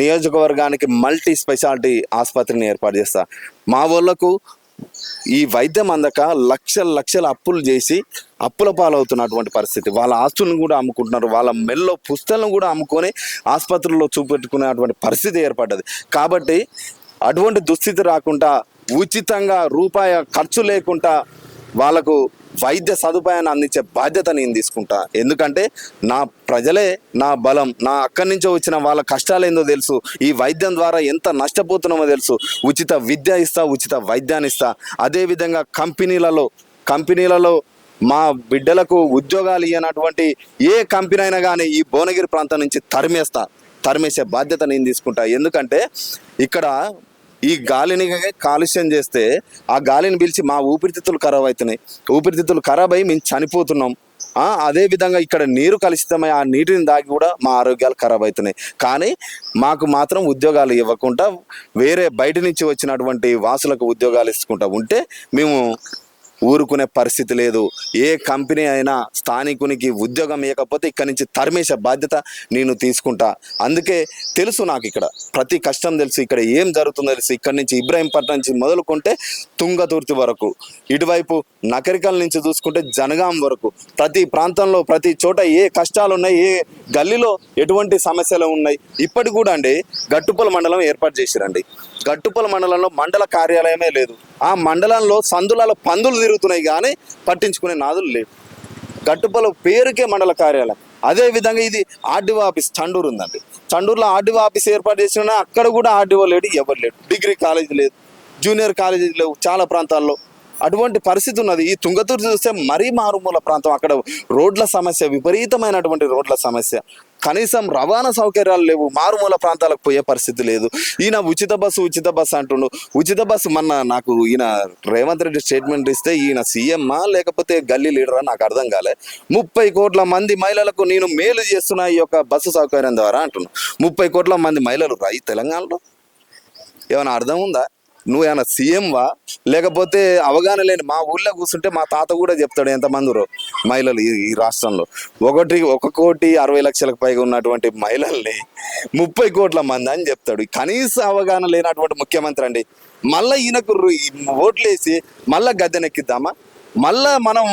నియోజకవర్గానికి మల్టీ స్పెషాలిటీ ఆసుపత్రిని ఏర్పాటు చేస్తా. మా వాళ్ళకు ఈ వైద్యం అందక లక్షల లక్షల అప్పులు చేసి అప్పుల పాలవుతున్నటువంటి పరిస్థితి. వాళ్ళ ఆస్తులను కూడా అమ్ముకుంటున్నారు. వాళ్ళ మెల్లో పుస్తలను కూడా అమ్ముకొని ఆసుపత్రుల్లో చూపెట్టుకునేటువంటి పరిస్థితి ఏర్పడ్డది. కాబట్టి అటువంటి దుస్థితి రాకుండా ఉచితంగా రూపాయి ఖర్చు లేకుండా వాళ్ళకు వైద్య సదుపాయాన్ని అందించే బాధ్యత నేను తీసుకుంటా. ఎందుకంటే నా ప్రజలే నా బలం నా అక్కడి నుంచో వచ్చిన వాళ్ళ కష్టాలు ఏందో తెలుసు. ఈ వైద్యం ద్వారా ఎంత నష్టపోతున్నామో తెలుసు. ఉచిత విద్య ఇస్తా ఉచిత వైద్యాన్ని ఇస్తా. అదేవిధంగా కంపెనీలలో కంపెనీలలో మా బిడ్డలకు ఉద్యోగాలు ఇవ్వనటువంటి ఏ కంపెనీ అయినా కానీ ఈ భువనగిరి ప్రాంతం నుంచి తరిమేస్తా. తరిమేసే బాధ్యత నేను తీసుకుంటా. ఎందుకంటే ఇక్కడ ఈ గాలిని కాలుష్యం చేస్తే ఆ గాలిని పిలిచి మా ఊపిరితిత్తులు ఖరాబ్ అవుతున్నాయి. ఊపిరితిత్తులు ఖరాబ్ అయ్యి మేము చనిపోతున్నాం. అదే విధంగా ఇక్కడ నీరు కలుషితమై ఆ నీటిని దాగి కూడా మా ఆరోగ్యాలు ఖరాబ్ అవుతున్నాయి. కానీ మాకు మాత్రం ఉద్యోగాలు ఇవ్వకుండా వేరే బయట నుంచి వచ్చినటువంటి వాసులకు ఉద్యోగాలు ఇచ్చుకుంటా ఉంటే మేము ఊరుకునే పరిస్థితి లేదు. ఏ కంపెనీ అయినా స్థానికునికి ఉద్యోగం ఇవ్వకపోతే ఇక్కడి నుంచి తరిమేసే బాధ్యత నేను తీసుకుంటా. అందుకే తెలుసు నాకు ఇక్కడ. ప్రతి కష్టం తెలుసు. ఇక్కడ ఏం జరుగుతుందో తెలుసు. ఇక్కడ నుంచి ఇబ్రాహీంపట్నం నుంచి మొదలుకుంటే తుంగతుర్తి వరకు. ఇటువైపు నకరికల నుంచి చూసుకుంటే జనగాం వరకు. ప్రతి ప్రాంతంలో ప్రతి చోట ఏ కష్టాలు ఉన్నాయి ఏ గల్లీలో ఎటువంటి సమస్యలు ఉన్నాయి ఇప్పటికి కూడా అండి గట్టుపల మండలం ఏర్పాటు చేసిరండి. గట్టుపల మండలంలో మండల కార్యాలయమే లేదు. ఆ మండలంలో సందులలో పందులు తిరుగుతున్నాయి కానీ పట్టించుకునే నాదులు లేవు. గట్టుపల పేరుకే మండల కార్యాలయం. అదే విధంగా ఇది ఆర్డీఓ ఆఫీస్ చండూరు ఉందండి. చండూరులో ఆర్డీఓ ఆఫీస్ ఏర్పాటు చేసిన అక్కడ కూడా ఆర్డీఓ లేడు ఎవరు లేడు. డిగ్రీ కాలేజ్ లేదు జూనియర్ కాలేజీ లేవు చాలా ప్రాంతాల్లో. అటువంటి పరిస్థితి ఉన్నది. ఈ తుంగతూరు చూస్తే మరీ మారుమూల ప్రాంతం. అక్కడ రోడ్ల సమస్య విపరీతమైనటువంటి రోడ్ల సమస్య. కనీసం రవాణా సౌకర్యాలు లేవు. మారుమూల ప్రాంతాలకు పోయే పరిస్థితి లేదు. ఈయన ఉచిత బస్సు ఉచిత బస్సు అంటుండు. ఉచిత బస్సు మొన్న నాకు ఈయన రేవంత్ రెడ్డి స్టేట్మెంట్ ఇస్తే ఈయన సీఎమ్మా లేకపోతే గల్లీ లీడరా నాకు అర్థం కాలే. ముప్పై కోట్ల మంది మహిళలకు నేను మేలు చేస్తున్నా ఈ యొక్క బస్సు సౌకర్యం ద్వారా అంటున్నాను ముప్పై కోట్ల మంది మహిళలు రై తెలంగాణలో? ఏమైనా అర్థం ఉందా? నువ్వు ఏమైనా సీఎం వా? లేకపోతే అవగాహన లేని మా ఊళ్ళో కూర్చుంటే మా తాత కూడా చెప్తాడు ఎంతమంది మహిళలు ఈ రాష్ట్రంలో. ఒకటి ఒక కోటి అరవై లక్షలకు పైగా ఉన్నటువంటి మహిళల్ని ముప్పై కోట్ల మంది అని చెప్తాడు. కనీస అవగాహన లేనటువంటి ముఖ్యమంత్రి అండి. మళ్ళీ ఈయనకు ఈ ఓట్లేసి మళ్ళా గద్దెనెక్కిద్దామా? మళ్ళా మనం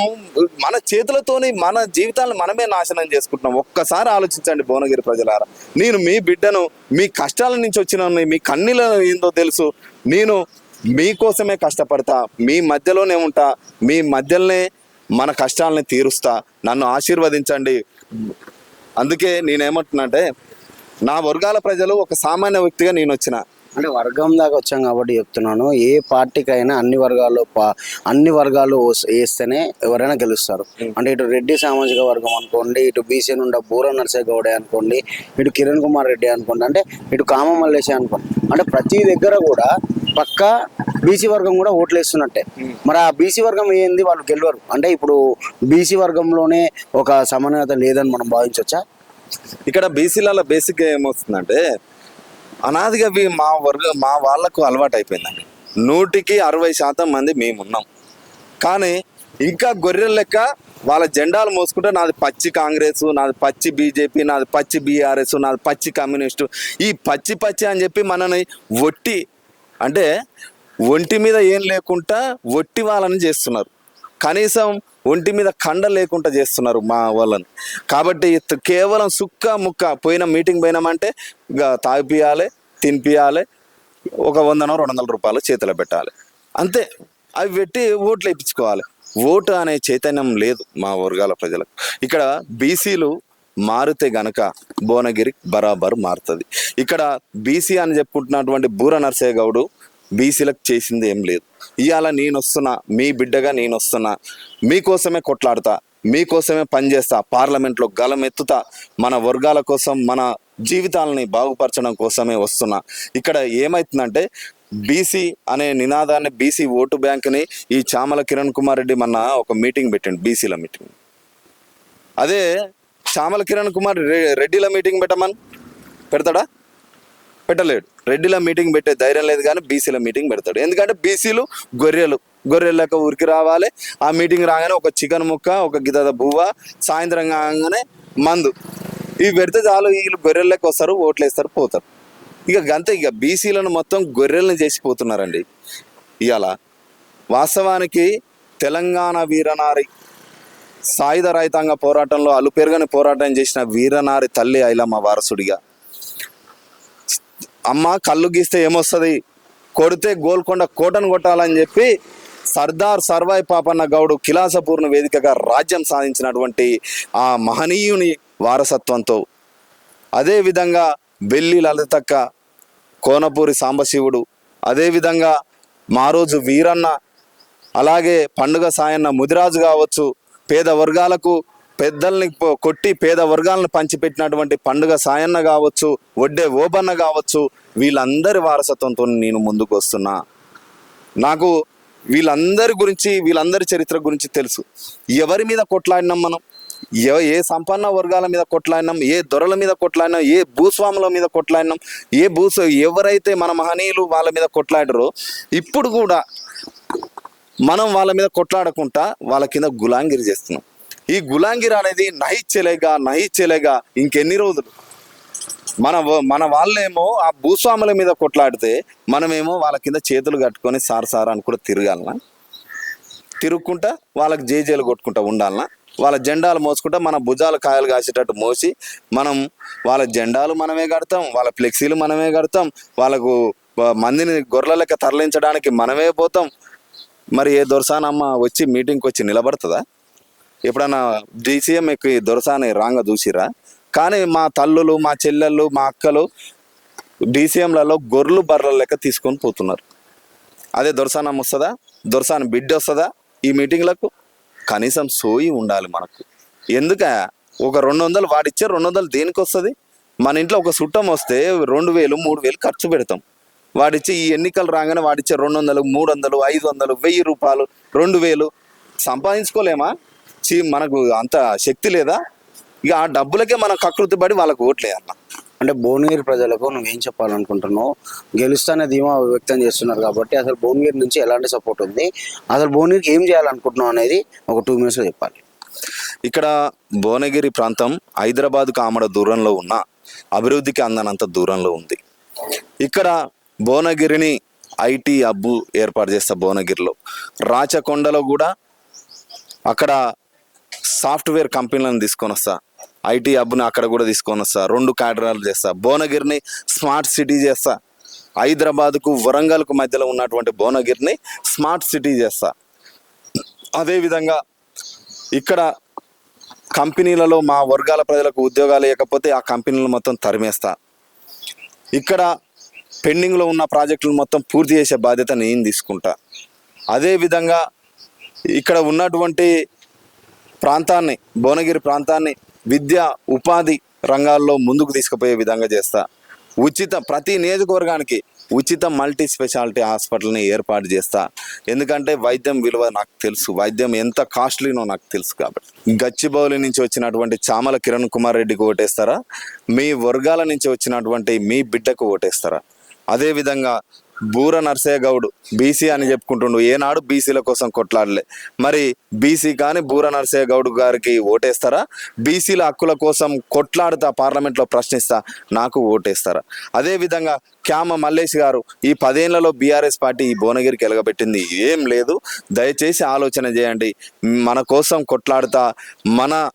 మన చేతులతోనే మన జీవితాలను మనమే నాశనం చేసుకుంటున్నాం. ఒక్కసారి ఆలోచించండి భువనగిరి ప్రజలారా. నేను మీ బిడ్డను మీ కష్టాల నుంచి వచ్చిన మీ కన్నీళ్ళ ఏందో తెలుసు. నేను మీకోసమే కష్టపడతా మీ మధ్యలోనే ఉంటా మీ మధ్యలోనే మన కష్టాలని తీరుస్తా నన్ను ఆశీర్వదించండి. అందుకే నేనేమంటున్నా అంటే నా వర్గాల ప్రజలు ఒక సామాన్య వ్యక్తిగా నేను వచ్చిన అంటే వర్గం దాకా వచ్చాం కాబట్టి చెప్తున్నాను. ఏ పార్టీకైనా అన్ని వర్గాల్లో పా- అన్ని వర్గాలు వస్- వేస్తేనే ఎవరైనా గెలుస్తారు. అంటే ఇటు రెడ్డి సామాజిక వర్గం అనుకోండి ఇటు బీసీ నుండి బూర నర్సే గౌడే అనుకోండి ఇటు కిరణ్ కుమార్ రెడ్డి అనుకోండి అంటే ఇటు కామ మల్లేశే అనుకోండి. అంటే ప్రతి దగ్గర కూడా పక్క బీసీ వర్గం కూడా ఓట్లు వేస్తున్నట్టే. మరి ఆ బీసీ వర్గం ఏంది? వాళ్ళు గెలవరు. అంటే ఇప్పుడు బీసీ వర్గంలోనే ఒక సమన్వయత లేదని మనం భావించవచ్చా? ఇక్కడ బీసీలలో బేసిక్గా ఏమొస్తుందంటే అనాదిగా మా వర్గ మా వాళ్ళకు అలవాటు అయిపోయిందండి నూటికి అరవై శాతం మంది మేమున్నాం. కానీ ఇంకా గొర్రెల లెక్క వాళ్ళ జెండాలు మోసుకుంటే నాది పచ్చి కాంగ్రెస్ నాది పచ్చి బీజేపీ నాది పచ్చి బీఆర్ఎస్ నాది పచ్చి కమ్యూనిస్టు. ఈ పచ్చి పచ్చి అని చెప్పి మనని ఒట్టి అంటే ఒంటి మీద ఏం లేకుండా ఒట్టి వాళ్ళని చేస్తున్నారు. కనీసం ఒంటి మీద కండ లేకుండా చేస్తున్నారు మా వాళ్ళని. కాబట్టి కేవలం సుక్క ముక్క పోయిన మీటింగ్ పోయినామంటే తాగిపియాలి తినిపియాలి ఒక వందనో రెండు వందల రూపాయలు చేతిలో పెట్టాలి. అంతే. అవి పెట్టి ఓట్లు వేయించుకోవాలి. ఓటు అనే చైతన్యం లేదు మా వర్గాల ప్రజలకు. ఇక్కడ బీసీలు మారితే గనక భువనగిరి బరాబర్ మారుతుంది. ఇక్కడ బీసీ అని చెప్పుకుంటున్నటువంటి బూర నర్సయ్య గౌడు బీసీలకు చేసింది ఏం లేదు. ఇవాళ నేను వస్తున్నా మీ బిడ్డగా నేను వస్తున్నా మీకోసమే కొట్లాడతా మీకోసమే పనిచేస్తా పార్లమెంట్లో గలం ఎత్తుతా మన వర్గాల కోసం మన జీవితాలని బాగుపరచడం కోసమే వస్తున్నా. ఇక్కడ ఏమైతుందంటే బీసీ అనే నినాదాన్ని బీసీ ఓటు బ్యాంక్ని ఈ చామల కిరణ్ కుమార్ రెడ్డి మొన్న ఒక మీటింగ్ పెట్టిండు బీసీల మీటింగ్. అదే చామల కిరణ్ కుమార్ రెడ్డిల మీటింగ్ పెట్టమని పెడతాడా? పెట్టలేడు. రెడ్డిల మీటింగ్ పెట్టే ధైర్యం లేదు కానీ బీసీల మీటింగ్ పెడతాడు. ఎందుకంటే బీసీలు గొర్రెలు. గొర్రెలకు ఊరికి రావాలి. ఆ మీటింగ్ రాగానే ఒక చికెన్ ముక్క ఒక గిద బువ్వ సాయంత్రం కాగానే మందు. ఇవి పెడితే చాలు వీళ్ళు గొర్రెలకు వస్తారు ఓట్లు వేస్తారు పోతారు. ఇక గంతే ఇక బీసీలను మొత్తం గొర్రెలను చేసిపోతున్నారండి ఇవాళ వాస్తవానికి తెలంగాణ వీరనారి సాయుధ రైతాంగ పోరాటంలో అలుపెరగని పోరాటం చేసిన వీరనారి తల్లి ఐలమ్మ వారసుడిగా అమ్మ కళ్ళు గీస్తే ఏమొస్తుంది? కొడితే గోల్కొండ కోటను కొట్టాలని చెప్పి సర్దార్ సర్వాయి పాపన్న గౌడు కిలాసపూర్ణ వేదికగా రాజ్యం సాధించినటువంటి ఆ మహనీయుని వారసత్వంతో. అదేవిధంగా బెల్లి లలితక్క కోనపూరి సాంబశివుడు అదేవిధంగా మారోజు వీరన్న అలాగే పండుగ సాయన్న ముదిరాజు కావచ్చు పేద వర్గాలకు పెద్దల్ని కొట్టి పేద వర్గాలను పంచిపెట్టినటువంటి పండుగ సాయన్న కావచ్చు వడ్డే ఓబన్న కావచ్చు వీళ్ళందరి వారసత్వంతో నేను ముందుకు వస్తున్నా నాకు వీళ్ళందరి గురించి వీళ్ళందరి చరిత్ర గురించి తెలుసు. ఎవరి మీద కొట్లాడినాం మనం? ఏ ఏ సంపన్న వర్గాల మీద కొట్లాడినాం? ఏ దొరల మీద కొట్లాడినాం? ఏ భూస్వాముల మీద కొట్లాడినాం? ఏ భూస్ ఎవరైతే మన మహనీయులు వాళ్ళ మీద కొట్లాడరో ఇప్పుడు కూడా మనం వాళ్ళ మీద కొట్లాడకుండా వాళ్ళ కింద గులాంగిరి చేస్తున్నాం. ఈ గులాంగిరి అనేది నహించలేగా నహించలేగా ఇంకెన్ని రోజులు? మన మన వాళ్ళేమో ఆ భూస్వాముల మీద కొట్లాడితే మనమేమో వాళ్ళ కింద చేతులు కట్టుకొని సార్ సార్ అని కూడా తిరగాలనా? తిరుగుకుంటా వాళ్ళకి జేజేలు కొట్టుకుంటా ఉండాలనా? వాళ్ళ జెండాలు మోసుకుంటా మన భుజాలు కాయలు కాసేటట్టు మోసి మనం వాళ్ళ జెండాలు మనమే కడతాం వాళ్ళ ఫ్లెక్సీలు మనమే కడతాం వాళ్ళకు మందిని గొర్రెల లెక్క తరలించడానికి మనమే పోతాం. మరి ఏ దొరసానమ్మ వచ్చి మీటింగ్కి వచ్చి నిలబడుతుందా? ఎప్పుడన్నా డీసీఎం ఎక్కి దొరసాని రాంగ చూసిరా? కానీ మా తల్లులు మా చెల్లెళ్ళు మా అక్కలు డీసీఎంలలో గొర్రెలు బర్రెల లెక్క తీసుకొని పోతున్నారు. అదే దొరసానం వస్తుందా? దొరసాని బిడ్డ వస్తుందా ఈ మీటింగ్లకు కనీసం సోయి ఉండాలి మనకు. ఎందుక ఒక రెండు వందలు వాడిచ్చే రెండు వందలు దేనికి వస్తుంది? మన ఇంట్లో ఒక చుట్టం వస్తే రెండు వేలు మూడు వేలు ఖర్చు పెడతాం. వాడిచ్చే ఈ ఎన్నికలు రాగానే వాడిచ్చే రెండు వందలు మూడు వందలు ఐదు వందలు వెయ్యి రూపాయలు రెండు వేలు. సంపాదించుకోలేమా? చీ మనకు అంత శక్తి లేదా? ఇక ఆ డబ్బులకే మనం కకృతి పడి వాళ్ళకు ఓట్లేయాలన్నా అంటే భువనగిరి ప్రజలకు నువ్వేం చెప్పాలనుకుంటున్నావు? గెలుస్తానే ధీమా వ్యక్తం చేస్తున్నారు కాబట్టి అసలు భువనగిరి నుంచి ఎలాంటి సపోర్ట్ ఉంది? అసలు భువనగిరికి ఏం చేయాలనుకుంటున్నావు అనేది ఒక టూ మినిట్స్లో చెప్పాలి. ఇక్కడ భువనగిరి ప్రాంతం హైదరాబాద్కు ఆమడ దూరంలో ఉన్న అభివృద్ధికి అందనంత దూరంలో ఉంది. ఇక్కడ భువనగిరిని ఐటీ హబ్బు ఏర్పాటు చేస్తా భువనగిరిలో. రాచకొండలో కూడా అక్కడ సాఫ్ట్వేర్ కంపెనీలను తీసుకొని వస్తా. ఐటీ హబ్ని అక్కడ కూడా తీసుకొని వస్తా. రెండు కేటరాలు చేస్తా. భువనగిరిని స్మార్ట్ సిటీ చేస్తా. హైదరాబాద్కు వరంగల్కు మధ్యలో ఉన్నటువంటి భువనగిరిని స్మార్ట్ సిటీ చేస్తా. అదేవిధంగా ఇక్కడ కంపెనీలలో మా వర్గాల ప్రజలకు ఉద్యోగాలు లేకపోతే ఆ కంపెనీలు మొత్తం తరిమేస్తా. ఇక్కడ పెండింగ్లో ఉన్న ప్రాజెక్టులు మొత్తం పూర్తి చేసే బాధ్యత నేను తీసుకుంటా. అదేవిధంగా ఇక్కడ ఉన్నటువంటి ప్రాంతాన్ని భువనగిరి ప్రాంతాన్ని విద్య ఉపాధి రంగాల్లో ముందుకు తీసుకుపోయే విధంగా చేస్తా. ఉచిత ప్రతి నియోజకవర్గానికి ఉచిత మల్టీ స్పెషాలిటీ హాస్పిటల్ని ఏర్పాటు చేస్తా. ఎందుకంటే వైద్యం విలువ నాకు తెలుసు. వైద్యం ఎంత కాస్ట్లీనో నాకు తెలుసు కాబట్టి. గచ్చిబౌలి నుంచి వచ్చినటువంటి చామల కిరణ్ కుమార్ రెడ్డికి ఓటేస్తారా? మీ వర్గాల నుంచి వచ్చినటువంటి మీ బిడ్డకు ఓటేస్తారా? అదేవిధంగా బూర నర్సయ్య గౌడ్ బీసీ అని చెప్పుకుంటుండు. ఏనాడు బీసీల కోసం కొట్లాడలే. మరి బీసీ కానీ బూర నర్సయ్య గౌడ్ గారికి ఓటేస్తారా? బీసీల హక్కుల కోసం కొట్లాడుతా పార్లమెంట్లో ప్రశ్నిస్తా నాకు ఓటేస్తారా? అదేవిధంగా క్యామ మల్లేష్ గారు ఈ పదేళ్ళలో బీఆర్ఎస్ పార్టీ ఈ భువనగిరికి ఎలగబెట్టింది. ఏం లేదు. దయచేసి ఆలోచన చేయండి. మన కోసం కొట్లాడుతా మన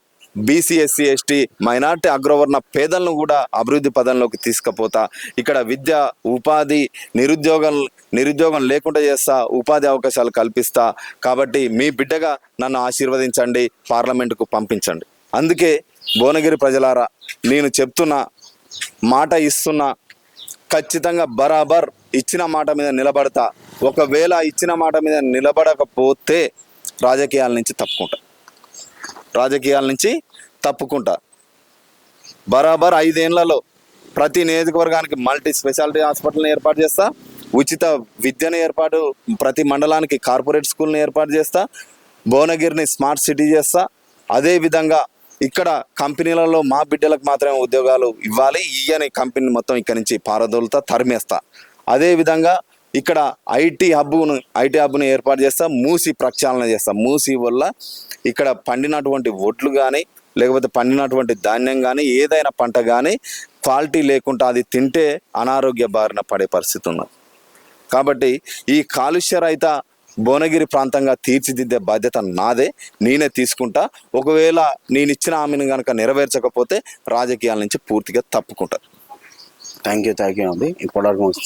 బీసీ ఎస్సీ ఎస్టీ మైనార్టీ అగ్రవర్ణ పేదలను కూడా అభివృద్ధి పదంలోకి తీసుకుపోతా ఇక్కడ విద్య ఉపాధి నిరుద్యోగం నిరుద్యోగం లేకుండా చేస్తా ఉపాధి అవకాశాలు కల్పిస్తా. కాబట్టి మీ బిడ్డగా నన్ను ఆశీర్వదించండి పార్లమెంటుకు పంపించండి. అందుకే భువనగిరి ప్రజలారా నేను చెప్తున్న మాట ఇస్తున్నా ఖచ్చితంగా బరాబర్ ఇచ్చిన మాట మీద నిలబడతా. ఒకవేళ ఇచ్చిన మాట మీద నిలబడకపోతే రాజకీయాల నుంచి తప్పుకుంటా. రాజకీయాల నుంచి తప్పుకుంటా. బరాబర్ ఐదేళ్ళలో ప్రతి నియోజకవర్గానికి మల్టీ స్పెషాలిటీ హాస్పిటల్ని ఏర్పాటు చేస్తా. ఉచిత విద్యను ఏర్పాటు ప్రతి మండలానికి కార్పొరేట్ స్కూల్ని ఏర్పాటు చేస్తా. భువనగిరిని స్మార్ట్ సిటీ చేస్తా. అదేవిధంగా ఇక్కడ కంపెనీలలో మా బిడ్డలకు మాత్రమే ఉద్యోగాలు ఇవ్వాలి. ఇయ్యని కంపెనీ మొత్తం ఇక్కడ నుంచి పారదోలుతా తరిమేస్తా. అదేవిధంగా ఇక్కడ ఐటీ హబ్ను ఐటీ హబ్ను ఏర్పాటు చేస్తాం మూసి ప్రక్షాళన చేస్తాం. మూసి వల్ల ఇక్కడ పండినటువంటి వడ్లు కానీ లేకపోతే పండినటువంటి ధాన్యం కానీ ఏదైనా పంట కానీ క్వాలిటీ లేకుండా అది తింటే అనారోగ్య బారిన పడే పరిస్థితి ఉన్నది. కాబట్టి ఈ కాలుష్య రహిత భువనగిరి ప్రాంతంగా తీర్చిదిద్దే బాధ్యత నాదే. నేనే తీసుకుంటా. ఒకవేళ నేను ఇచ్చిన హామీని కనుక నెరవేర్చకపోతే రాజకీయాల నుంచి పూర్తిగా తప్పుకుంటా. థ్యాంక్ యూ థ్యాంక్ యూ అండి ఇప్పటివరకు మాకు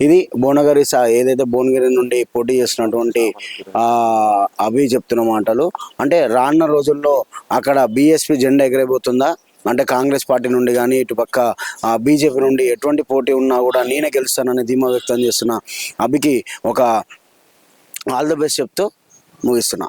ఇది భువనగిరి సా- ఏదైతే భువనగిరి నుండి పోటీ చేస్తున్నటువంటి అభి చెప్తున్న మాటలు అంటే రానున్న రోజుల్లో అక్కడ బీఎస్పీ జెండా ఎగరైపోతుందా అంటే కాంగ్రెస్ పార్టీ నుండి కానీ ఇటు పక్క బీజేపీ నుండి ఎటువంటి పోటీ ఉన్నా కూడా నేనే గెలుస్తానని ధీమా వ్యక్తం చేస్తున్న అభికి ఒక ఆల్ ద బెస్ట్ చెప్తూ ముగిస్తున్నా.